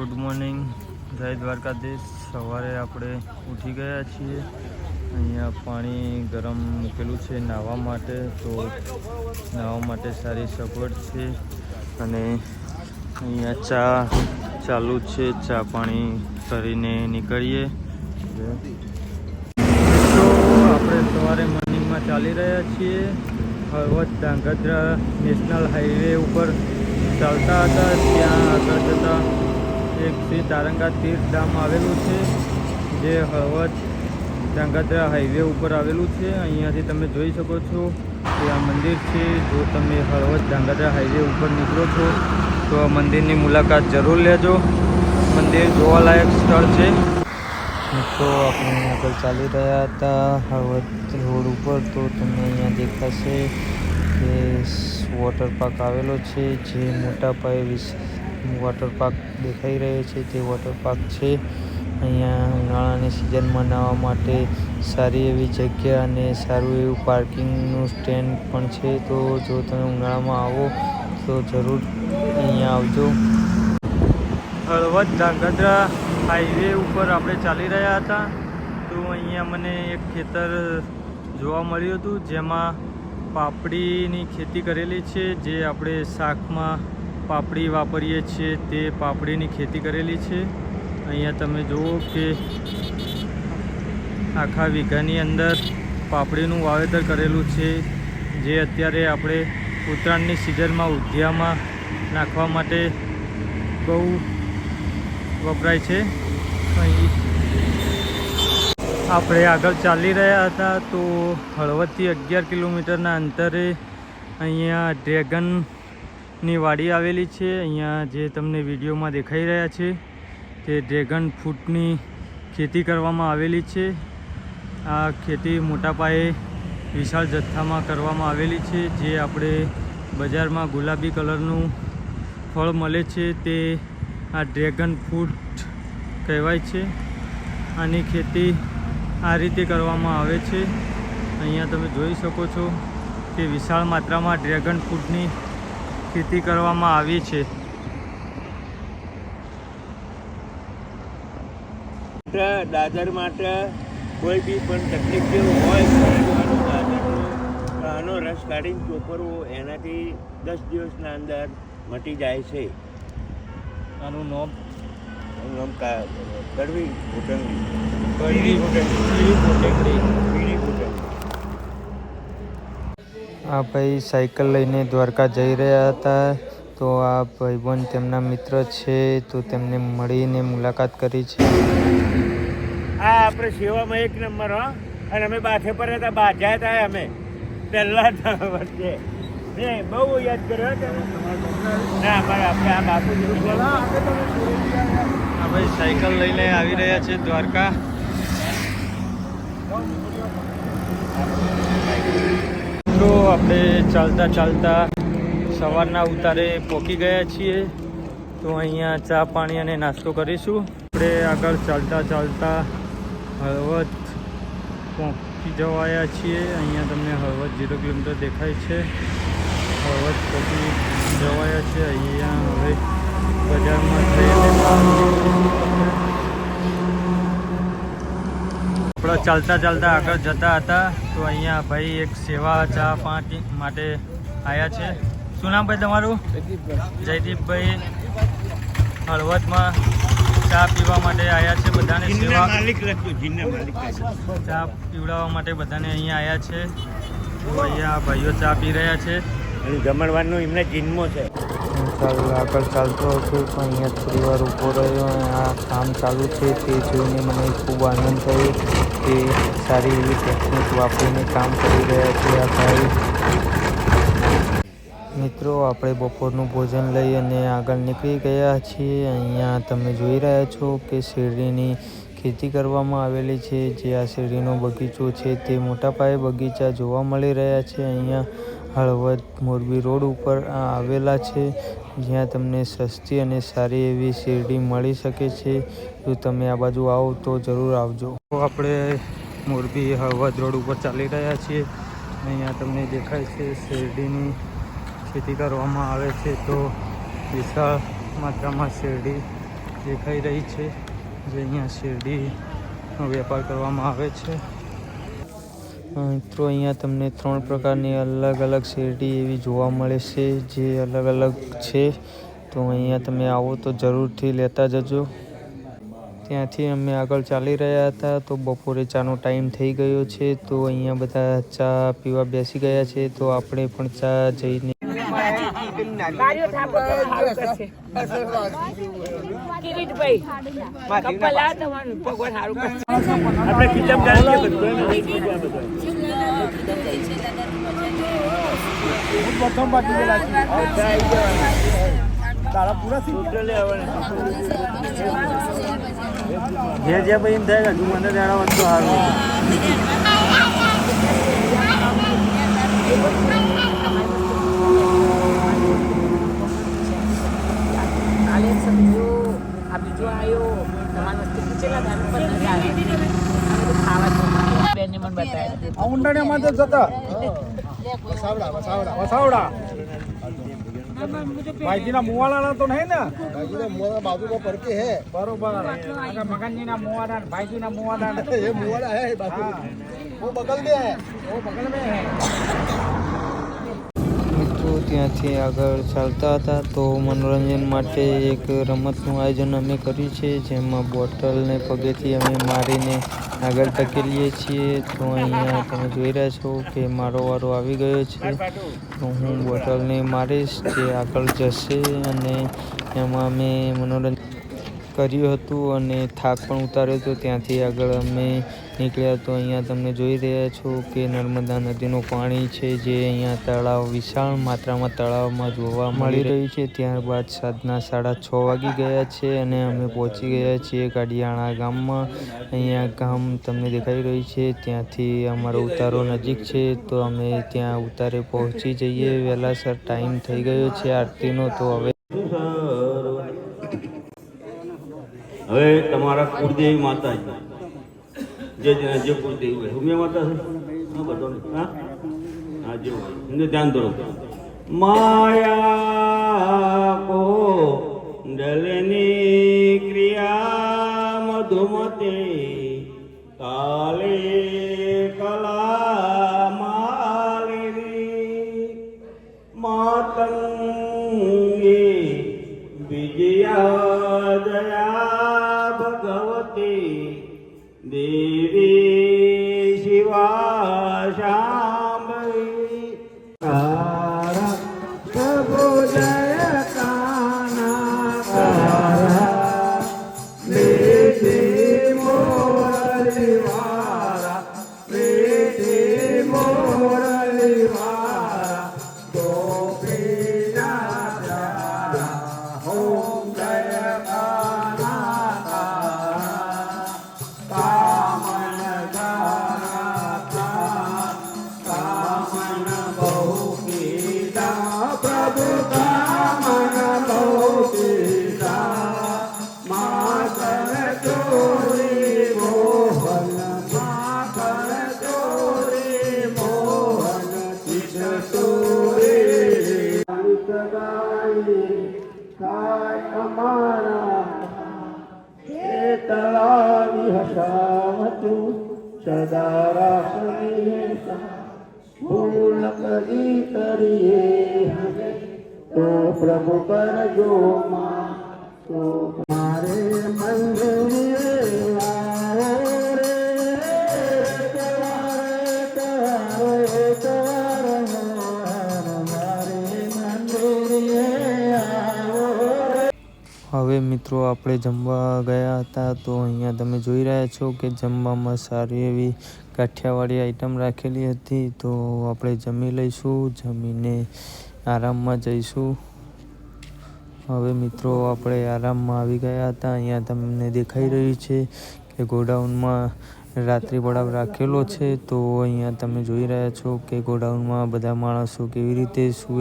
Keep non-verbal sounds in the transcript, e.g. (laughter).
Good morning. જય દ્વારકાધીશ. સવારે આપણે ઉઠી ગયા છીએ. અહીંયા પાણી ગરમ મૂકેલું છે નાહવા માટે. તો નાહવા માટે સારી સગવડ છે. અને અહીંયા ચા ચાલુ છે. ચા પાણી કરીને નીકળીએ. તો આપણે સવારે મોર્નિંગમાં ચાલી રહ્યા છીએ. હળવદ ધાંગધ્રા નેશનલ હાઈવે ઉપર ચાલતા હતા. ત્યાં આગળ જતાં એક શ્રી તારંગા તીર્થ ધામ આવેલું છે, જે હળવદ ધાંગધ્રા હાઈવે ઉપર આવેલું છે. અહીંયાથી તમે જોઈ શકો છો કે આ મંદિર છે. જો તમે હળવદ ધાંગધ્રા હાઈવે ઉપર નીકળો છો, તો આ મંદિરની મુલાકાત જરૂર લેજો. મંદિર જોવાલાયક સ્થળ છે. તો આપણે આગળ ચાલી રહ્યા હતા હળવદ રોડ ઉપર. તો તમને અહીંયા દેખાશે કે વોટર પાર્ક આવેલો છે, જે મોટા પાયે વિશ વોટર પાર્ક દેખાઈ રહ્યો છે. તે વોટર પાર્ક છે. અહીંયા ઉનાળાની સિઝનમાં નાહવા માટે સારી એવી જગ્યા અને સારું એવું પાર્કિંગનું સ્ટેન્ડ પણ છે. તો જો તમે ઉનાળામાં આવો, તો જરૂર અહીંયા આવજો. હળવદ ધાંગધ્રા હાઈવે ઉપર આપણે ચાલી રહ્યા હતા. તો અહીંયા મને એક ખેતર જોવા મળ્યું હતું, જેમાં પાપડીની ખેતી કરેલી છે, જે આપણે શાકમાં પાપડી વાપરીએ છીએ, તે પાપડીની ખેતી કરેલી છે. અહીંયા તમે જુઓ કે આખા વીઘાની અંદર પાપડીનું વાવેતર કરેલું છે, જે અત્યારે આપણે ઉત્તરાયણની સિઝનમાં ઉદ્યામાં નાખવા માટે બહુ વપરાય છે. આપણે આગળ ચાલી રહ્યા હતા, તો હળવદથી અગિયાર કિલોમીટરના અંતરે અહીંયા ડ્રેગનની વાડી આવેલી છે. અહીંયા જે તમને વિડીયોમાં દેખાઈ રહ્યા છે તે ડ્રેગન ફ્રૂટની ખેતી કરવામાં આવેલી છે. આ ખેતી મોટા પાયે વિશાળ જથ્થામાં કરવામાં આવેલી છે. જે આપણે બજારમાં ગુલાબી કલરનું ફળ મળે છે તે આ ડ્રેગન ફ્રૂટ કહેવાય છે. આની ખેતી આ રીતે કરવામાં આવે છે. અહીંયા તમે જોઈ શકો છો કે વિશાળ માત્રામાં ડ્રેગન ફ્રૂટની ખેતી કરવામાં આવી છે. દાદર માટે કોઈ બી પણ તકલીફ જેવું હોય આનો રસ કાઢીને ચોપરવો એનાથી દસ દિવસના અંદર મટી જાય છે. આનું નામ? નોમ નામ કા- કડવી ઘૂંટણની પીળી ઘૂંટણની પીળી ઘૂંટણની આ ભાઈ સાયકલ લઈને દ્વારકા જઈ રહ્યા હતા. તો આ ભાઈબંધ તેમના મિત્ર છે તો તેમને મળીને મુલાકાત કરી છે. આ આપણે સેવામાં એક નંબર હો. અને અમે બાથે પર હતા બાજા હતા અમે. પહેલા વર્ષે. મેં બહુ યાદ કર્યો ના ભાઈ આપણે આ બાપુ જેવું આ ભાઈ સાયકલ લઈને આવી રહ્યા છે દ્વારકા. આપણે ચાલતા ચાલતા સવારના ઉતારે પહોંચી ગયા છીએ. તો અહીંયા ચા પાણી અને નાસ્તો કરીશું. આપણે આગળ ચાલતા ચાલતા હળવદ પહોંચી જવાયા છીએ. અહીંયા તમને હળવદ જીરો કિલોમીટર દેખાય છે. હળવદ પહોંચી જવાયા છે. અહીંયા હવે બજારમાં જઈને આપણે ચાલતા ચાલતા આગળ જતા હતા તો અહીંયા ભાઈ એક સેવા ચા પાણી માટે આવ્યા છે. શું નામ ભાઈ તમારું? જયદીપભાઈ હળવદમાં ચા પીવા માટે આવ્યા છે બધાને સેવા. ચા પીવડાવવા માટે બધાને અહીંયા આવ્યા છે. તો અહીંયા ભાઈઓ ચા પી રહ્યા છે. અને જમણવારનો એમને જીનમો છે. ચાલ, આગળ ચાલતો હતો પણ અહીંયા થોડી વાર ઊભો રહ્યો અને આ કામ ચાલુ છે તે જોઈને મને ખૂબ આનંદ થયો કે સારી એવી ટેકનિક વાપરીને કામ કરી રહ્યા છે આ ભાઈ. મિત્રો, આપણે બપોરનું ભોજન લઈ અને આગળ નીકળી ગયા છીએ. અહીંયા તમે જોઈ રહ્યા છો કે શેરડીની ખેતી કરવામાં આવેલી છે. જે આ શેરડીનો બગીચો છે તે મોટા પાયે બગીચા જોવા મળી રહ્યા છે. અહીંયા હળવદ મોરબી રોડ ઉપર આવેલા છે, જ્યાં તમને સસ્તી અને સારી એવી શેરડી મળી શકે છે. જો તમે આ બાજુ આવો તો જરૂર આવજો. આપણે મોરબી હળવદ રોડ ઉપર ચાલી રહ્યા છીએ. અહીંયા તમને દેખાય છે શેરડીની ખેતી કરવામાં આવે છે. તો વિશાળ માત્રામાં શેરડી દેખાઈ રહી છે, જે અહીંયા શેરડીનો વેપાર કરવામાં આવે છે. મિત્રો, અહીંયા તમને ત્રણ પ્રકારની અલગ અલગ શેરડી એવી જોવા મળે છે, જે અલગ અલગ છે. તો અહીંયા તમે આવો તો જરૂરથી લેતા જજો. ત્યાંથી અમે આગળ ચાલી રહ્યા હતા, તો બપોરે ચાનો ટાઈમ થઈ ગયો છે, તો અહીંયા બધા ચા પીવા બેસી ગયા છે, તો આપણે પણ ચા જઈને ડાલીએ બધું જે જે ભાઈ એમ થાય હજુ મને જણાવો તો સારું. કાલે સમજો આ બીજો આવ્યો તમારી વસ્તુ પૂછેલા ધાન પર નથી આવ્યા અમે તો ખાવા જ બેને મને બતાવ્યા ઊંડાણીમાં તો જતા વસાવડા વસાવડા વસાવડા ભાઈજીના મુવાલાના તો નહીં ને भाई मोरा बाबू का पढ़ के है બરોબર અને મગનજીના મુવાના ભાઈજીના મુવાના ये मुवाला (laughs) है बाबू वो बगल में है वो बगल में है મિત્રો ત્યાંથી આગળ ચાલતા હતા તો મનોરંજન માટે એક રમતનું આયોજન અમે કર્યું છે, જેમાં બોટલને પગેથી અમે મારીને આગળ ધકેલીએ છીએ. તો અહીંયા તમે જોઈ રહ્યા છો કે મારો વારો આવી ગયો છે. તો હું બોટલને મારીશ, જે આગળ જશે અને એમાં અમે મનોરંજન કર્યું હતું અને થાક પણ ઉતાર્યો હતો. ત્યાંથી આગળ અમે નીકળ્યા તો અહીંયા તમને જોઈ રહ્યા છો કે નર્મદા નદીનું પાણી છે જે અહીંયા તળાવ વિશાળ માત્રામાં તળાવમાં જોવા મળી રહ્યું છે. ત્યારબાદ સાંજના સાડા છ વાગી ગયા છે અને અમે પહોંચી ગયા છીએ ગાડિયાણા ગામમાં. અહીંયા ગામ તમને દેખાઈ રહ્યું છે. ત્યાંથી અમારો ઉતારો નજીક છે તો અમે ત્યાં ઉતારે પહોંચી જઈએ. વહેલાસર ટાઈમ થઈ ગયો છે આરતીનો તો હવે હવે તમારા કુળદેવી માતાજી. જે જે જે એવું હોય. ઉમિયા માતા છે? હા, બધો? હા? હા, જે હોય. એમને ધ્યાન ધરો માયા કો ડલની ક્રિયા મધુમતે કાલે よ。એ તળાવી હસાવતું સદા રાખીએ ભૂલ કરી કરીએ તો પ્રભુ કરજો માં તો મારે મંદિરે મિત્રો, આપણે જમવા ગયા હતા તો અહીંયા તમે જોઈ રહ્યા છો કે જમવામાં સારી એવી કાઠિયાવાડી આઈટમ રાખેલી હતી. તો આપણે જમી લઈશું, જમીને આરામમાં જઈશું. હવે મિત્રો, આપણે આરામમાં આવી ગયા હતા. અહીંયા તમને દેખાઈ રહ્યું છે કે ગોડાઉનમાં રાત્રિ પડાવ રાખેલો છે. તો અહીંયા તમે જોઈ રહ્યા છો કે ગોડાઉનમાં બધા માણસો કેવી રીતે સૂવે